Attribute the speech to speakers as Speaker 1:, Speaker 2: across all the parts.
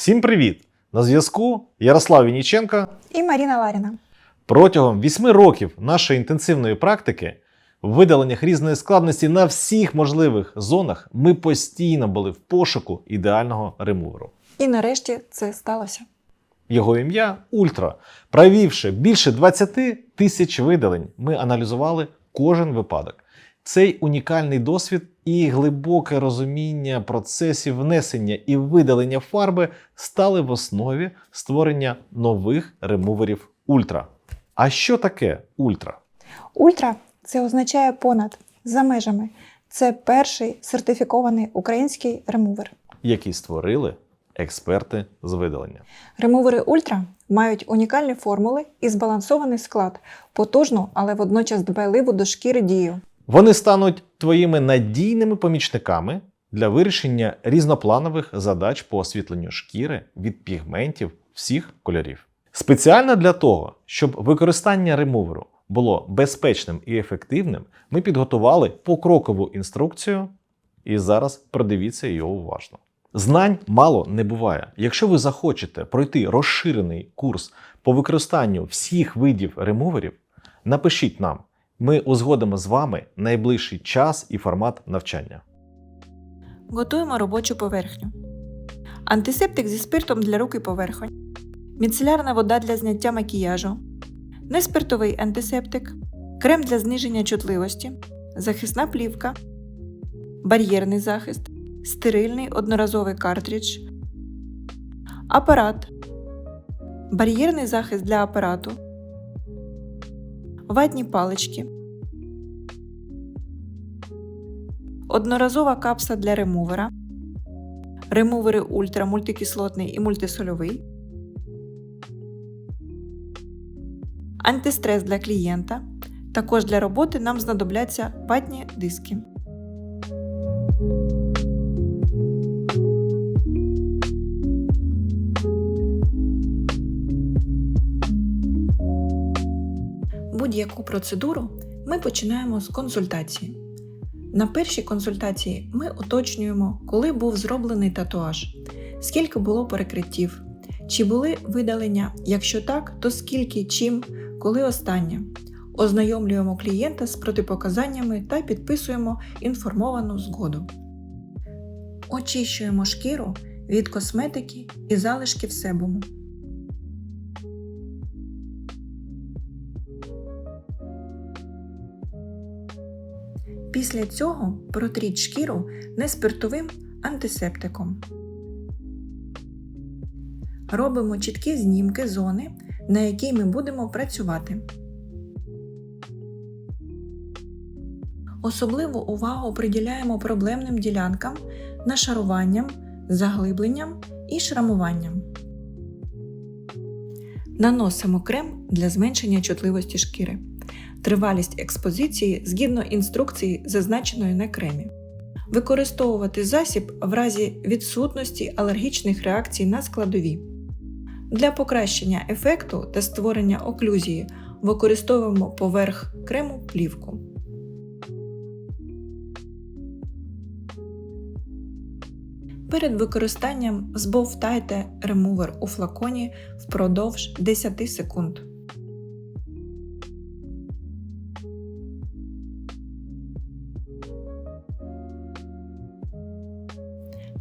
Speaker 1: Всім привіт! На зв'язку Ярослав Вініченко.
Speaker 2: І Маріна Ларіна.
Speaker 1: Протягом 8 років нашої інтенсивної практики в видаленнях різної складності на всіх можливих зонах ми постійно були в пошуку ідеального ремуверу.
Speaker 2: І нарешті це сталося.
Speaker 1: Його ім'я Ультра. Провівши більше 20 тисяч видалень, ми аналізували кожен випадок. Цей унікальний досвід і глибоке розуміння процесів внесення і видалення фарби стали в основі створення нових ремуверів Ультра. А що таке Ультра?
Speaker 2: Ультра це означає понад за межами. Це перший сертифікований український ремувер.
Speaker 1: які створили експерти з видалення.
Speaker 2: Ремувери Ультра мають унікальні формули і збалансований склад, потужну, але водночас дбайливу до шкіри дію.
Speaker 1: Вони стануть твоїми надійними помічниками для вирішення різнопланових задач по освітленню шкіри від пігментів всіх кольорів. Спеціально для того, щоб використання ремуверу було безпечним і ефективним, ми підготували покрокову інструкцію, і зараз продивіться її уважно. Знань мало не буває. Якщо ви захочете пройти розширений курс по використанню всіх видів ремуверів, напишіть нам. Ми узгодимо з вами найближчий час і формат навчання.
Speaker 2: Готуємо робочу поверхню. Антисептик зі спиртом для рук і поверхонь. Міцелярна вода для зняття макіяжу. Неспиртовий антисептик. Крем для зниження чутливості. Захисна плівка. Бар'єрний захист. Стерильний одноразовий картридж. Апарат. Бар'єрний захист для апарату. Ватні палички. Одноразова капса для ремувера. Ремувери ультра мультикислотний і мультисольовий. Антистрес для клієнта. Також для роботи нам знадобляться ватні диски. Будь-яку процедуру ми починаємо з консультації. На першій консультації ми уточнюємо, коли був зроблений татуаж, скільки було перекриттів, чи були видалення, якщо так, то скільки, чим, коли останнє. Ознайомлюємо клієнта з протипоказаннями та підписуємо інформовану згоду. Очищуємо шкіру від косметики і залишків себуму. Після цього протріть шкіру неспиртовим антисептиком. Робимо чіткі знімки зони, на якій ми будемо працювати. Особливу увагу приділяємо проблемним ділянкам, нашаруванням, заглибленням і шрамуванням. Наносимо крем для зменшення чутливості шкіри. Тривалість експозиції згідно інструкції, зазначеної на кремі. Використовувати засіб в разі відсутності алергічних реакцій на складові. Для покращення ефекту та створення оклюзії використовуємо поверх крему плівку. Перед використанням збовтайте ремувер у флаконі впродовж 10 секунд.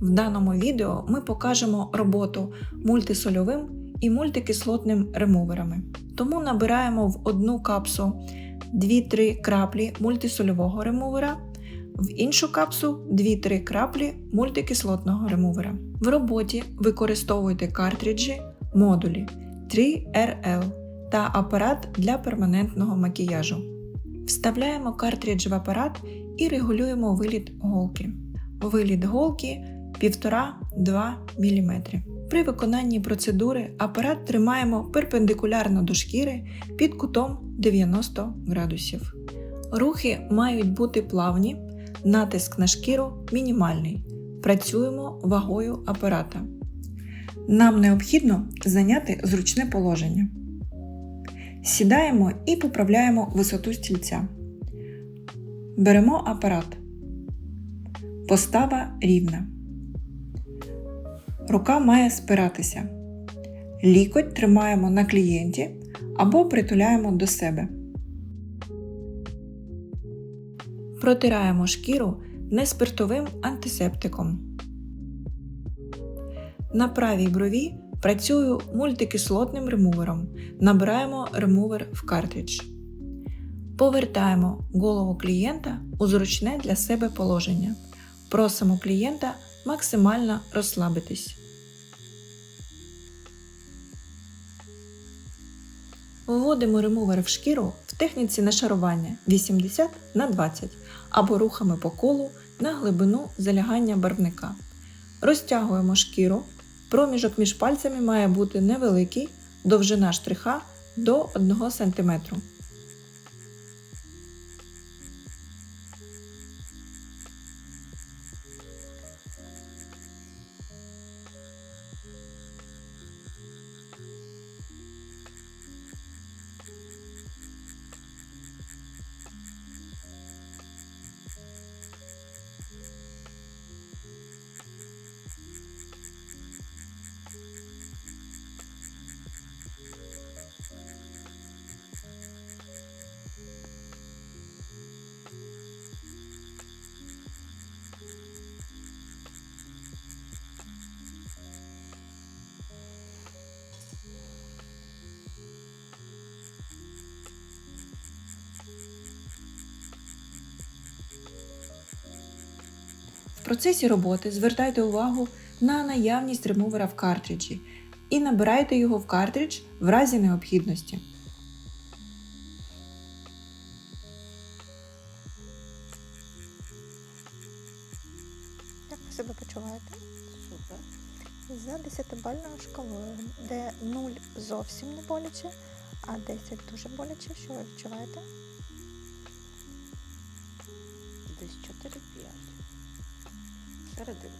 Speaker 2: В даному відео ми покажемо роботу мультисольовим і мультикислотним ремуверами. Тому набираємо в одну капсу 2-3 краплі мультисольового ремувера, в іншу капсу 2-3 краплі мультикислотного ремувера. В роботі використовуйте картриджі, модулі 3RL та апарат для перманентного макіяжу. Вставляємо картридж в апарат і регулюємо виліт голки. Виліт голки 1,5-2 мм. При виконанні процедури апарат тримаємо перпендикулярно до шкіри під кутом 90 градусів. Рухи мають бути плавні, натиск на шкіру мінімальний. Працюємо вагою апарата. Нам необхідно зайняти зручне положення. Сідаємо і поправляємо висоту стільця. Беремо апарат. Постава рівна. Рука має спиратися. Лікоть тримаємо на клієнті або притуляємо до себе. Протираємо шкіру неспиртовим антисептиком. На правій брові працюю мультикислотним ремувером. Набираємо ремувер в картридж. Повертаємо голову клієнта у зручне для себе положення. Просимо клієнта максимально розслабитись. Вводимо ремувер в шкіру в техніці нашарування 80 на 20 або рухами по колу на глибину залягання барвника. Розтягуємо шкіру. Проміжок між пальцями має бути невеликий, довжина штриха до 1 см. Процесі роботи звертайте увагу на наявність ремувера в картриджі і набирайте його в картридж в разі необхідності.
Speaker 3: Як ви себе почуваєте?
Speaker 4: Супер.
Speaker 3: За 10-бальною шкалою, де 0 зовсім не боляче, а 10 дуже боляче. Що ви відчуваєте?
Speaker 4: Серединка.
Speaker 3: Супер.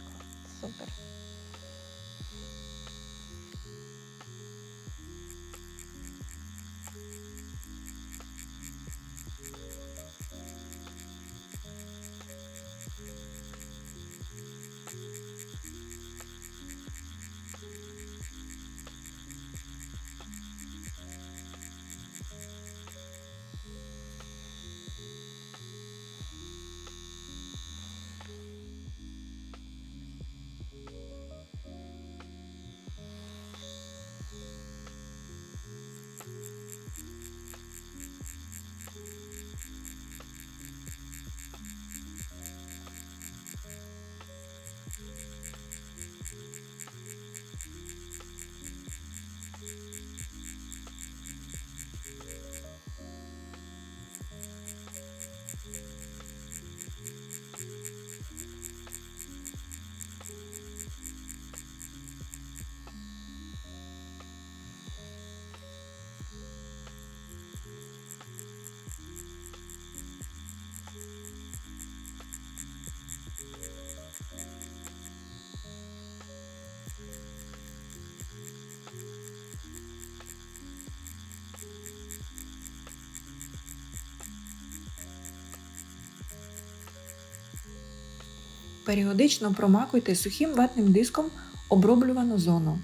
Speaker 2: Періодично промакуйте сухим ватним диском оброблювану зону.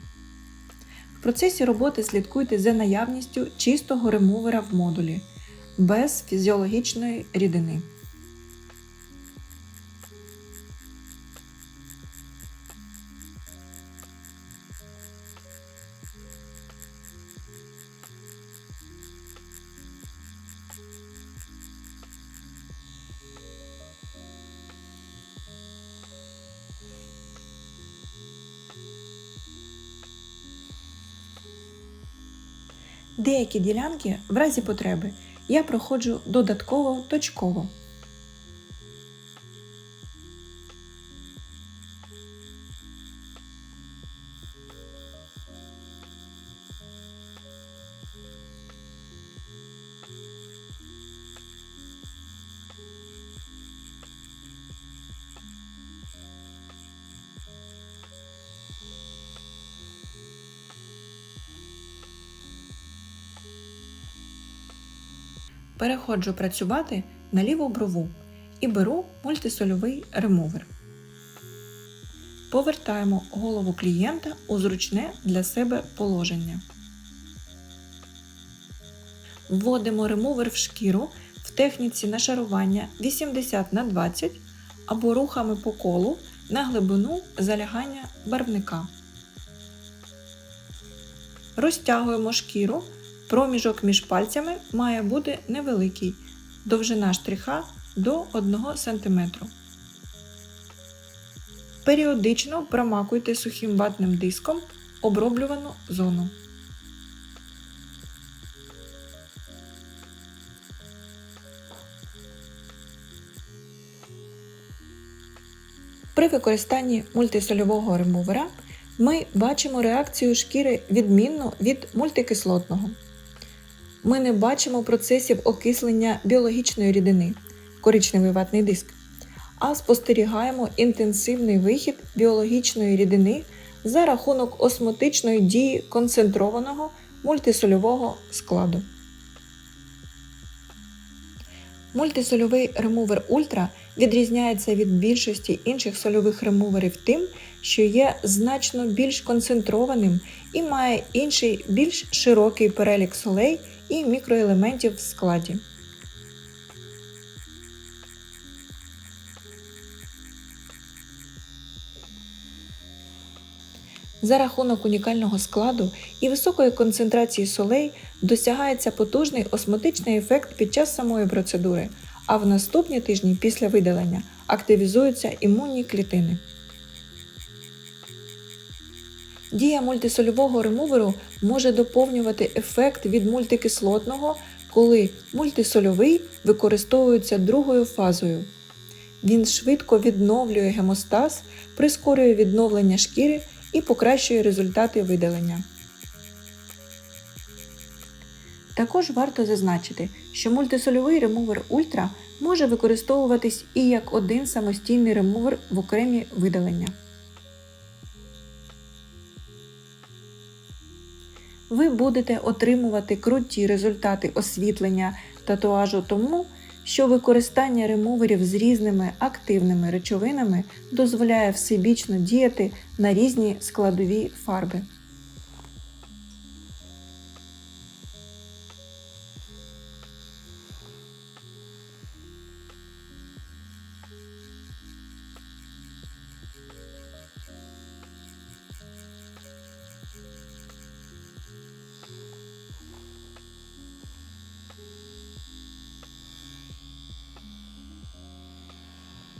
Speaker 2: В процесі роботи слідкуйте за наявністю чистого ремувера в модулі без фізіологічної рідини. Деякі ділянки в разі потреби я проходжу додатково точково. Переходжу працювати на ліву брову і беру мультисольовий ремувер. повертаємо голову клієнта у зручне для себе положення. Вводимо ремувер в шкіру в техніці нашарування 80 на 20 або рухами по колу на глибину залягання барвника. Розтягуємо шкіру. Проміжок між пальцями має бути невеликий, довжина штриха до 1 см. Періодично промакуйте сухим ватним диском оброблювану зону. При використанні мультисольового ремувера ми бачимо реакцію шкіри відмінну від мультикислотного. Ми не бачимо процесів окислення біологічної рідини коричневий ватний диск, а спостерігаємо інтенсивний вихід біологічної рідини за рахунок осмотичної дії концентрованого мультисольового складу. Мультисольовий ремувер Ультра відрізняється від більшості інших сольових ремуверів тим, що є значно більш концентрованим і має інший більш широкий перелік солей і мікроелементів в складі. За рахунок унікального складу і високої концентрації солей досягається потужний осмотичний ефект під час самої процедури, а в наступні тижні після видалення активізуються імунні клітини. Дія мультисольового ремуверу може доповнювати ефект від мультикислотного, коли мультисольовий використовується другою фазою. Він швидко відновлює гемостаз, прискорює відновлення шкіри і покращує результати видалення. Також варто зазначити, що мультисольовий ремувер Ультра може використовуватись і як один самостійний ремувер в окремі видалення. Ви будете отримувати круті результати освітлення татуажу тому, що використання ремуверів з різними активними речовинами дозволяє всебічно діяти на різні складові фарби.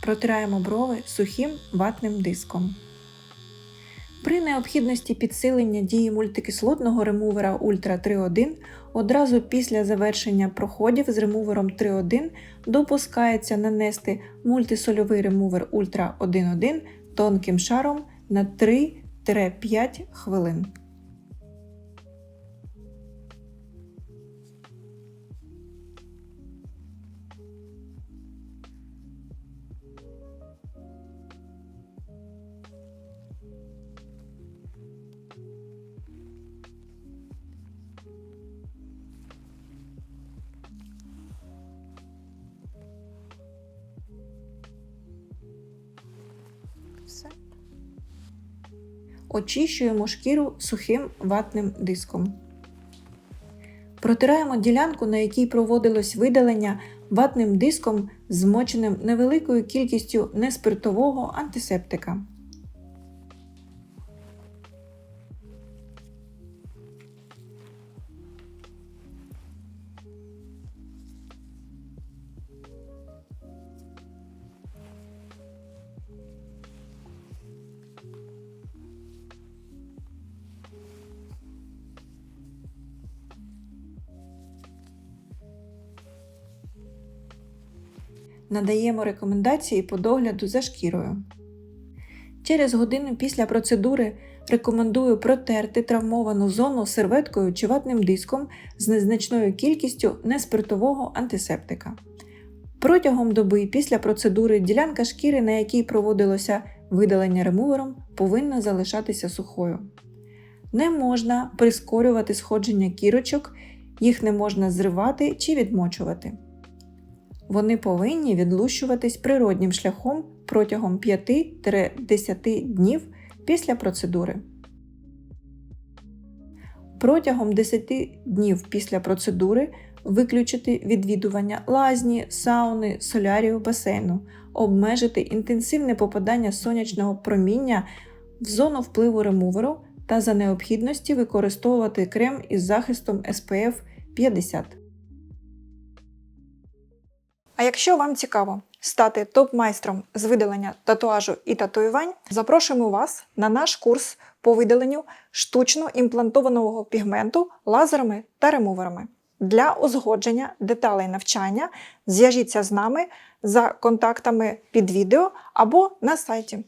Speaker 2: Протираємо брови сухим ватним диском. При необхідності підсилення дії мультикислотного ремувера Ultra 3.1 одразу після завершення проходів з ремувером 3.1 допускається нанести мультисольовий ремувер Ultra 1.1 тонким шаром на 3-5 хвилин. Очищуємо шкіру сухим ватним диском. Протираємо ділянку, на якій проводилось видалення ватним диском, змоченим невеликою кількістю неспиртового антисептика. Надаємо рекомендації по догляду за шкірою. Через годину після процедури рекомендую протерти травмовану зону серветкою чи ватним диском з незначною кількістю неспиртового антисептика. Протягом доби після процедури ділянка шкіри, на якій проводилося видалення ремувером, повинна залишатися сухою. Не можна прискорювати сходження кірочок, їх не можна зривати чи відмочувати. Вони повинні відлущуватись природнім шляхом протягом 5-10 днів після процедури. Протягом 10 днів після процедури виключити відвідування лазні, сауни, солярію, басейну, обмежити інтенсивне попадання сонячного проміння в зону впливу ремуверу та за необхідності використовувати крем із захистом SPF 50. А якщо вам цікаво стати топ-майстром з видалення татуажу і татуювань, запрошуємо вас на наш курс по видаленню штучно імплантованого пігменту лазерами та ремуверами. Для узгодження деталей навчання зв'яжіться з нами за контактами під відео або на сайті.